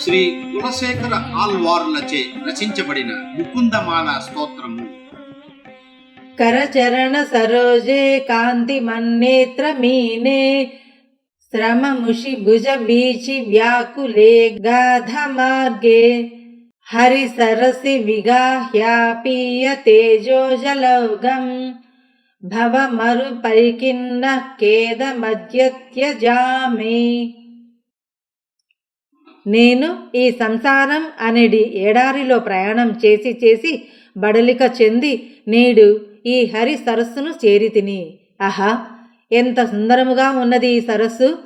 శ్రీ కులశేఖర ఆల్వార్లచే రచించబడిన ముకుందమాల స్తోత్రము. కరచరణ సరోజే కాంతి మన్నేత్ర మీనే శ్రమ ముషి భుజ బీచి వ్యాకులే గాధ మార్గే హరి సరసి విగాహ్యాపీయ తేజోజలౌగం భవ మరు పరికిన్న కేద మధ్యత్య జామే. నేను ఈ సంసారం అనేది ఏడారిలో ప్రయాణం చేసి చేసి బడలిక చెంది నేడు ఈ హరి సరస్సును చేరితిని. ఆహా ఎంత సుందరముగా ఉన్నది ఈ సరస్సు.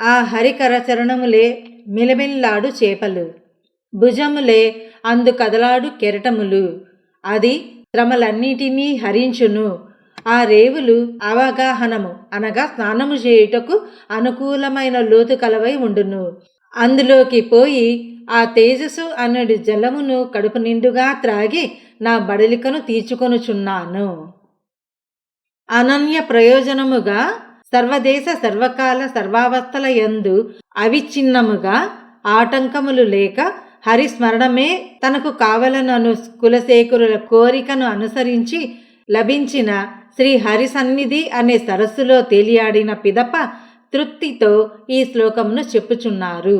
ఆ హరికర చరణములే మిలమిల్లాడు చేపలు. భుజములే అందు కదలాడు కెరటములు. అది శ్రమలన్నిటినీ హరించును. ఆ రేవులు అవగాహనము అనగా స్నానము చేయుటకు అనుకూలమైన లోతు కలవై ఉండును. అందులోకి పోయి ఆ తేజస్సు అన్నడి జలమును కడుపు నిండుగా త్రాగి నా బడలికను తీర్చుకొనుచున్నాను. అనన్య ప్రయోజనముగా సర్వదేశ సర్వకాల సర్వావస్థల యందు అవిచ్ఛిన్నముగా ఆటంకములు లేక హరిస్మరణమే తనకు కావలనను కులశేఖరుల కోరికను అనుసరించి లభించిన శ్రీ హరి సన్నిధి అనే సరస్సులో తేలియాడిన పిదప తృప్తితో ఈ శ్లోకమును చెప్పుచున్నారు.